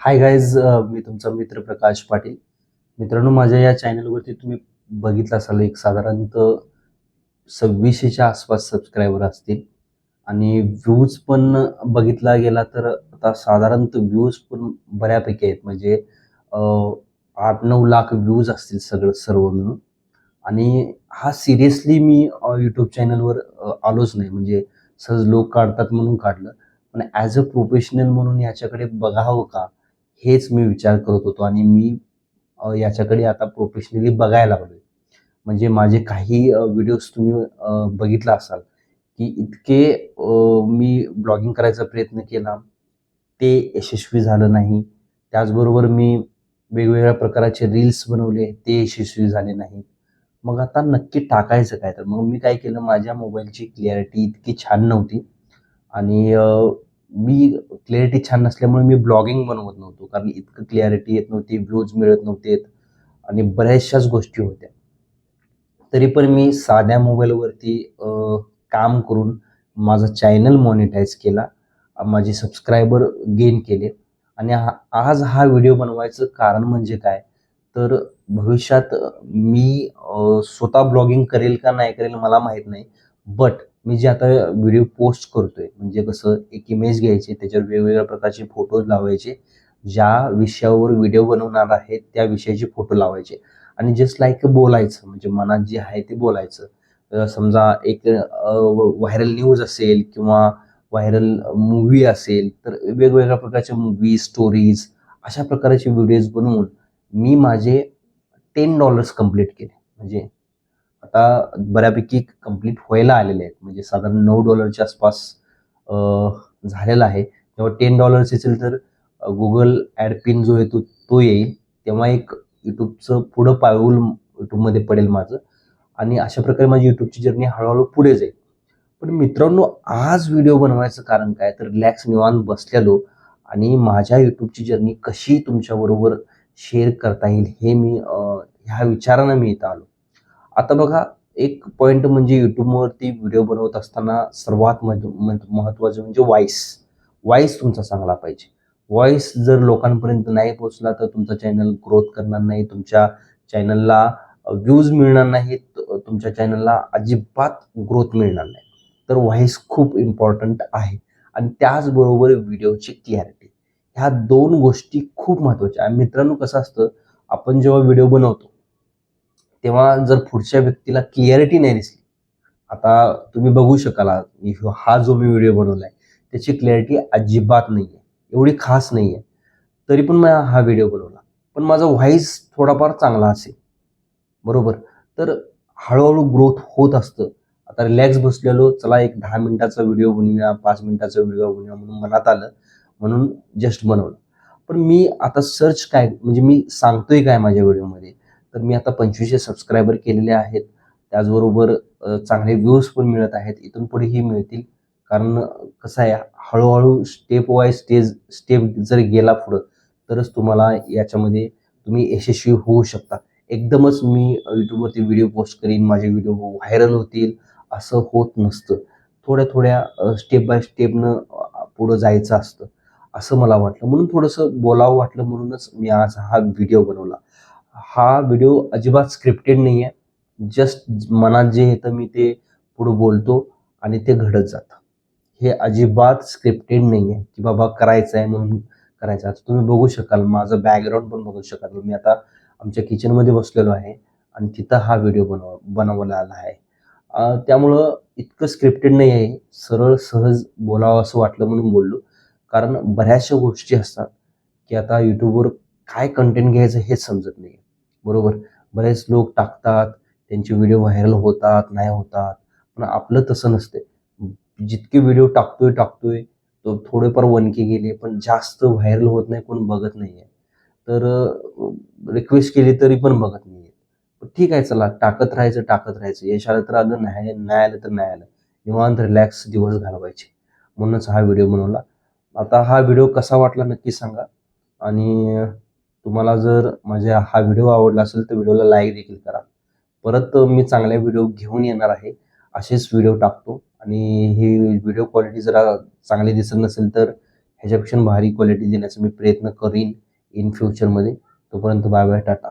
Hi guys मी तुमचा मित्र प्रकाश पाटील. मित्रांनो माझ्या या चॅनलवरती तुम्ही बघितलं असाल एक साधारणतः सव्वीसशेच्या आसपास सबस्क्रायबर असतील. आणि व्ह्यूज पण बघितला गेला तर आता साधारणतः व्ह्यूज पण बऱ्यापैकी आहेत. म्हणजे आठ नऊ लाख व्ह्यूज असतील सगळं सर्व मिळून. आणि हा सिरियसली मी यूट्यूब चॅनलवर आलोच नाही. म्हणजे सहज लोक काढतात म्हणून काढलं. पण ॲज अ प्रोफेशनल म्हणून याच्याकडे बघावं का? हेच मी विचार करत होतो आणि मी याच्याकडे आता प्रोफेशनली बघायला लागलो म्हणजे माझे काही व्हिडिओज तुम्ही बघितला असाल की इतके मी ब्लॉगिंग करायचा प्रयत्न केला ते यशस्वी झालं नाही. त्याचबरोबर मी वेगवेगळ्या प्रकारचे रील्स बनवले ते यशस्वी झाले नाहीत. मग आता नक्की टाकायचं काय? तर मग मी काय केलं माझ्या मोबाईलची क्लिअरिटी इतकी छान नव्हती. आणि मी क्लॅरिटी छान नसल्यामुळे मी ब्लॉगिंग बनवत नव्हतो. कारण इतकं क्लॅरिटी येत नव्हती व्ह्यूज मिळत नव्हते आणि बऱ्याचशाच गोष्टी होत्या. तरी पण मी साध्या मोबाईलवरती काम करून माझा चॅनल मॉनिटाईज केला. माझे सबस्क्रायबर गेन केले. आणि हा आज हा व्हिडिओ बनवायचं कारण म्हणजे काय? तर भविष्यात मी स्वतः ब्लॉगिंग करेल का नाही करेल मला माहीत नाही. बट मी जे आता व्हिडिओ पोस्ट करतोय म्हणजे कसं एक इमेज घ्यायची त्याच्यावर वेगवेगळ्या प्रकारचे फोटोज लावायचे ज्या विषयावर व्हिडिओ बनवणार आहे त्या विषयाचे फोटो लावायचे. आणि जस्ट लाईक बोलायचं म्हणजे मनात जे आहे ते बोलायचं. समजा एक व्हायरल न्यूज असेल किंवा व्हायरल मूवी असेल तर वेगवेगळ्या प्रकारच्या मूवी स्टोरीज अशा प्रकारचे व्हिडिओज बनवून मी माझे टेन डॉलर्स कंप्लीट केले. म्हणजे आता बऱ्यापैकी कंप्लीट व्हायला आलेले आहेत. म्हणजे साधारण नऊ डॉलरच्या आसपास झालेला आहे. तेव्हा टेन डॉलर्स असेल तर गुगल ॲड पिन जो येतो तो येईल. तेव्हा एक यूट्यूबचं पुढं पाऊल यूट्यूबमध्ये पडेल माझं. आणि अशा प्रकारे माझी यूट्यूबची जर्नी हळूहळू पुढे जाईल. पण मित्रांनो आज व्हिडिओ बनवायचं कारण काय? तर रिलॅक्स निवान बसलेलो आणि माझ्या यूट्यूबची जर्नी कशी तुमच्याबरोबर शेअर करता येईल हे मी ह्या विचारानं मी इथं आलो. आता बघा एक पॉईंट म्हणजे यूट्यूबवरती व्हिडिओ बनवत असताना सर्वात महत्व- महत्त्वाचं म्हणजे वॉईस वॉईस तुमचा चांगला पाहिजे. व्हॉइस जर लोकांपर्यंत नाही पोहोचला तर तुमचा चॅनल ग्रोथ करणार नाही तुमच्या चॅनलला व्ह्यूज मिळणार नाहीत तुमच्या चॅनलला अजिबात ग्रोथ मिळणार नाही. तर व्हॉइस खूप इम्पॉर्टंट आहे. आणि त्याचबरोबर व्हिडिओची क्लॅरिटी ह्या दोन गोष्टी खूप महत्त्वाच्या आणि मित्रांनो कसं असतं आपण जेव्हा व्हिडिओ बनवतो तेव्हा जर पुढच्या व्यक्तीला क्लिअरिटी नाही दिसली आता तुम्ही बघू शकाल हा जो मी व्हिडिओ बनवलाय त्याची क्लॅरिटी अजिबात नाही आहे एवढी खास नाही आहे तरी पण मी हा व्हिडिओ बनवला. पण माझा व्हॉइस थोडाफार चांगला असेल. बरोबर? तर हळूहळू ग्रोथ होत असतं. आता रिलॅक्स बसलेलो चला एक दहा मिनिटाचा व्हिडिओ बनवूया पाच मिनिटाचा व्हिडिओ बनवूया म्हणून मनात आलं म्हणून जस्ट बनवलं. पण मी आता सर्च काय म्हणजे मी सांगतोय काय माझ्या व्हिडिओमध्ये तर मी आता पंचवीसशे सबस्क्रायबर केलेले आहेत. त्याचबरोबर चांगले व्ह्यूज पण मिळत आहेत. इथून पुढेही मिळतील. कारण कसं आहे हळूहळू स्टेप वाय स्टेज स्टेप जर गेला पुढं तरच तुम्हाला याच्यामध्ये तुम्ही यशस्वी होऊ शकता. एकदमच मी यूट्यूबवरती व्हिडिओ पोस्ट करीन. माझे व्हिडिओ व्हायरल होतील. असं होत नसतं. थोड्या थोड्या स्टेप बाय स्टेपनं पुढं जायचं असतं. असं मला वाटलं. म्हणून थोडंसं बोलावं वाटलं. म्हणूनच मी आज हा व्हिडिओ बनवला. हा व्हिडिओ अजिबात स्क्रिप्टेड नाही आहे जस्ट मनात जे येतं मी ते पुढं बोलतो आणि ते घडत जातं. हे अजिबात स्क्रिप्टेड नाही आहे की बाबा करायचं आहे म्हणून करायचं. आहे. आता तुम्ही बघू शकाल माझं बॅकग्राऊंड पण बघू शकाल. मी आता आमच्या किचनमध्ये बसलेलो आहे आणि तिथं हा व्हिडिओ बनव बनवला आला आहे त्यामुळं इतकं स्क्रिप्टेड नाही आहे सरळ सहज बोलावं असं वाटलं म्हणून बोललो. कारण बऱ्याचशा गोष्टी असतात की आता यूट्यूबवर काय कंटेंट घ्यायचं हेच समजत नाही बरोबर? बरेच लोक टाकतात त्यांचे व्हिडिओ व्हायरल होतात नाही होतात. पण आपलं तसं नसते. जितके व्हिडिओ टाकतोय टाकतोय तो थोडेफार वनके गेले पण जास्त व्हायरल होत नाही कोण बघत नाही आहे तर रिक्वेस्ट केली तरी पण बघत नाही आहे ठीक आहे चला टाकत राहायचं टाकत राहायचं. यश आलं तर आलं नाही नाही आलं तर नाही आलं. निवांत रिलॅक्स दिवस घालवायचे. म्हणूनच हा व्हिडिओ बनवला. आता हा व्हिडिओ कसा वाटला नक्की सांगा. आणि तुम्हाला जर माझ्या हा व्हिडिओ आवडला असेल तर व्हिडिओला लाईक देखील करा. परत मी चांगल्या व्हिडिओ घेऊन येणार आहे. असेच व्हिडिओ टाकतो. आणि ही व्हिडिओ क्वालिटी जरा चांगली दिसत नसेल तर ह्याच्यापेक्षा भारी क्वालिटी देण्याचा मी प्रयत्न करीन इन फ्युचरमध्ये तोपर्यंत बाय बाय टाटा.